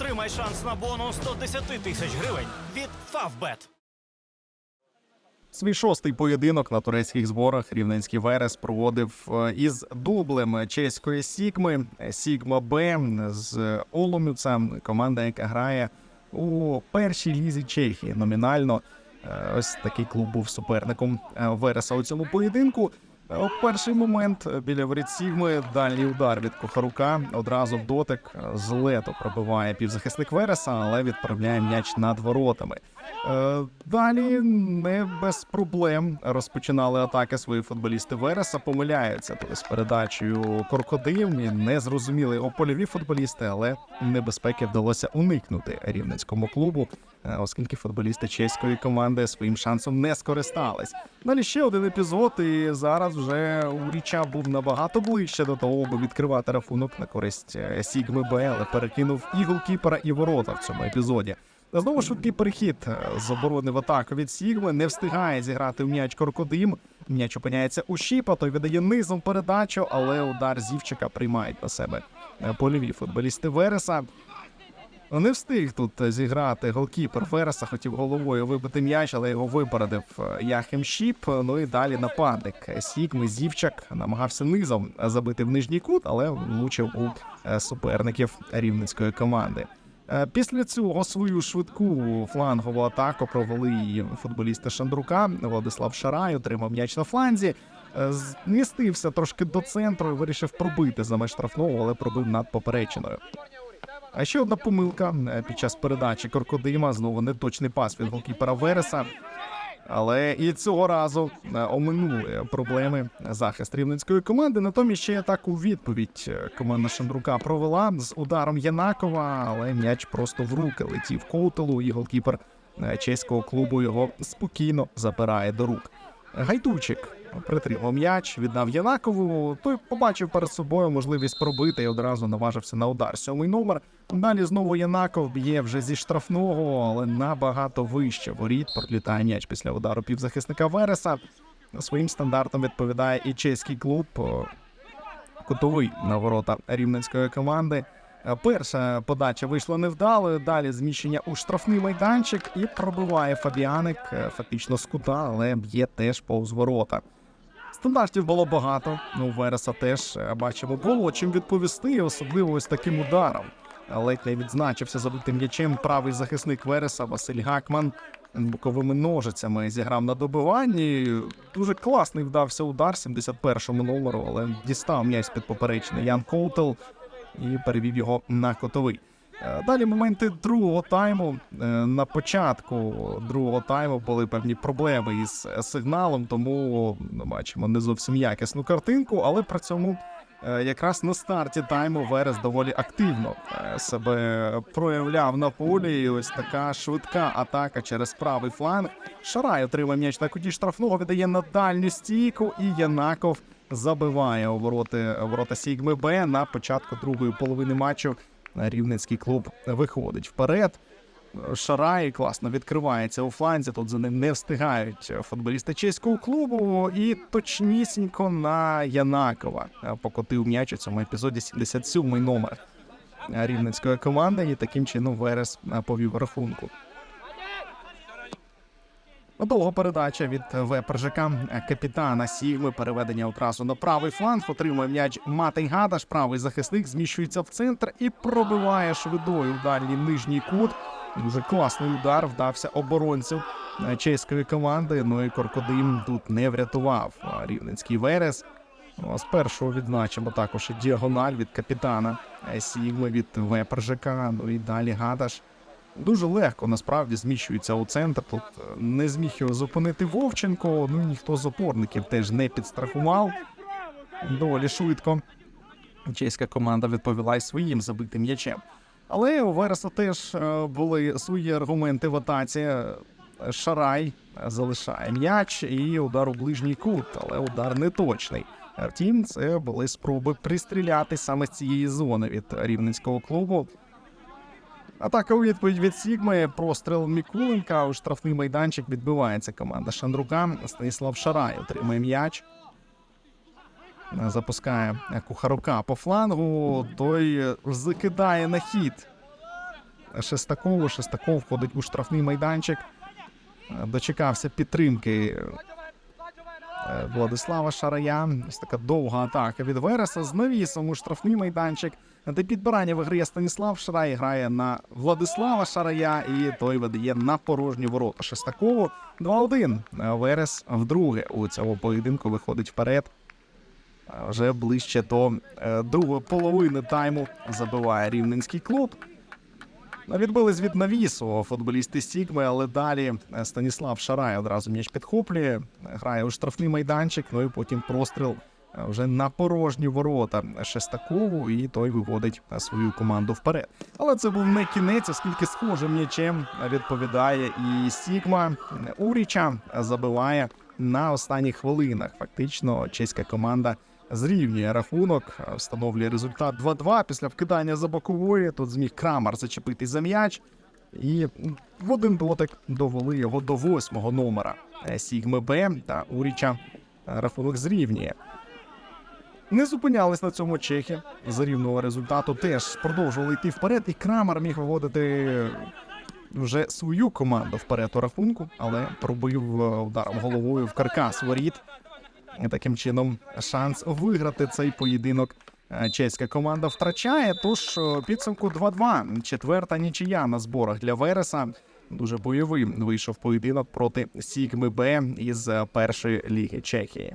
Отримай шанс на бонус 110 тисяч гривень від Favbet. Свій шостий поєдинок на турецьких зборах рівненський Верес проводив е, із дублем чеської Сігми Сігма Б з Оломюца, команда, яка грає у першій лізі Чехії. Номінально Е, ось такий клуб був суперником е, Вереса у цьому поєдинку. Е, У перший момент е, біля воріт Сігми дальній удар від Кухарука одразу в дотик е, з лету пробиває півзахисник Вереса, але відправляє м'яч над воротами. Далі не без проблем розпочинали атаки свої футболісти Вереса. Помиляються то з передачею Коркодим. І Не зрозуміли його польові футболісти, але небезпеки вдалося уникнути рівненському клубу, оскільки футболісти чеської команди своїм шансом не скористались. Далі ще один епізод, і зараз вже Уріча був набагато ближче до того, аби відкривати рахунок на користь е, Сігми Б, перекинув і голкіпера, і ворота в цьому епізоді. Знову швидкий перехід е, з оборони в атаку від Сігми не встигає зіграти в м'яч Коркодим. М'яч опиняється у Щіпа, той видає низом передачу, але удар Зівчика приймають на себе е, польові футболісти Вереса. Не встиг тут зіграти голкіпер Вереса, хотів головою вибити м'яч, але його випередив е, Яхим Щіп. Ну і далі нападник Сігми Зівчак намагався низом забити в нижній кут, але влучив у е, суперників рівненської команди. Е, Після цього свою швидку флангову атаку провели і футболісти Шандрука. Владислав Шарай отримав м'яч на фланзі. е, Змістився трошки до центру і вирішив пробити за меж штрафного, але пробив над поперечиною. А ще одна помилка е, під час передачі Коркодима. Знову неточний пас від голкіпера Вереса. Але і цього разу е, оминули проблеми захист рівненської команди. Натомість ще атаку у відповідь е, команда Шандрука провела з ударом Янакова, але м'яч просто в руки летів Коутелу, і голкіпер чеського клубу його спокійно забирає до рук. Гайдучик притримав м'яч, віддав Янакову. Той побачив перед собою можливість пробити і одразу наважився на удар. Сьомий номер. Далі знову Янаков б'є вже зі штрафного, але набагато вище воріт. Пролітає м'яч після удару півзахисника Вереса. Своїм стандартом відповідає і чеський клуб. Кутовий на ворота рівненської команди. Е, Перша подача вийшла невдалою. Далі зміщення у штрафний майданчик і пробиває Фабіаник е, фактично з кута, але б'є теж повз ворота. Стандартів було багато. Ну, Вереса теж е, бачимо було чим відповісти, особливо ось таким ударом. Ледь не відзначився забитим м'ячем правий захисник Вереса Василь Гакман. Боковими ножицями зіграв на добиванні. Дуже класний вдався удар 71-му номеру, але дістав м'яч під поперечний Ян Коутел і перевів його на котовий. Е, Далі моменти другого тайму. Е, На початку другого тайму були певні проблеми із сигналом, тому бачимо не зовсім якісну картинку, але при цьому якраз на старті тайму Верес доволі активно е, себе проявляв на полі. І ось така швидка атака через правий фланг. Шарай отримав м'яч на куті штрафного, віддає на дальню стійку, і Янаков забиває у вороти, ворота Сігми Б на початку другої половини матчу. Рівненський клуб виходить вперед. Шарай класно відкривається у фланзі. Тут за ним не встигають футболісти чеського клубу. І точнісінько на Янакова покотив м'яч у цьому епізоді 77-й номер рівненської команди. І таким чином Верес повів рахунку. Довга передача від Вепержика, капітана Сігми. Переведення одразу на правий фланг. Отримує м'яч Матей Гадаш. Правий захисник зміщується в центр і пробиває швидою в дальній нижній кут. Дуже класний удар вдався оборонцю е, чеської команди. Ну і Коркодим тут не врятував рівненський Верес. Ну, а Спершу відзначимо також діагональ від капітана Сігми від Вепержика. Ну і далі Гадаш дуже легко насправді зміщується у центр. Тут е, не зміг його зупинити Вовченко. Ну ніхто з опорників теж не підстрахував. Доволі швидко. Чеська команда відповіла й своїм забитим м'ячем. Але у Вереса теж е, були свої аргументи в атаці. Шарай е, залишає м'яч і удар у ближній кут, але удар не точний. Втім, це були спроби пристріляти саме з цієї зони від рівненського клубу. Атака у відповідь від Сігми. Простріл Мікуленка. У штрафний майданчик відбивається команда Шандрука. Станіслав Шарай отримує м'яч. Запускає Кухарука по флангу. Той закидає на хід Шестакову. Шестаков входить у штрафний майданчик. Е, Дочекався підтримки е, Владислава Шарая. Ось така довга атака від Вереса з навісом у штрафний майданчик. Де підбирання виграє Станіслав Шарай грає на Владислава Шарая, і той видає на порожні ворота Шестакову. 2-1. Е, Верес вдруге у цьому поєдинку виходить вперед. Вже ближче до е, другої половини тайму забиває рівненський клуб. Відбились від навісу футболісти Сігми, але далі е, Станіслав Шарай одразу м'яч підхоплює, грає у штрафний майданчик, ну і потім простріл е, вже на порожні ворота Шестакову, і той виводить свою команду вперед. Але це був не кінець, оскільки схожим м'ячем відповідає і Сігма Уріча забиває на останніх хвилинах. Фактично, чеська команда зрівнює рахунок, е, встановлює результат 2-2 після вкидання за бокової. Тут зміг Крамар зачепити за м'яч. І в один дотик довели його до восьмого номера Е, Сігми Б та Уріча рахунок зрівнює. Не зупинялись на цьому чехи за рівного результату. Теж продовжували йти вперед, і Крамар міг виводити вже свою команду вперед у рахунку, але пробив е, ударом головою в каркас воріт. Таким чином, шанс виграти цей поєдинок е, чеська команда втрачає. Тож підсумку 2-2. Четверта нічия на зборах для Вереса. Дуже бойовий вийшов поєдинок проти Сігми Б із е, першої ліги Чехії.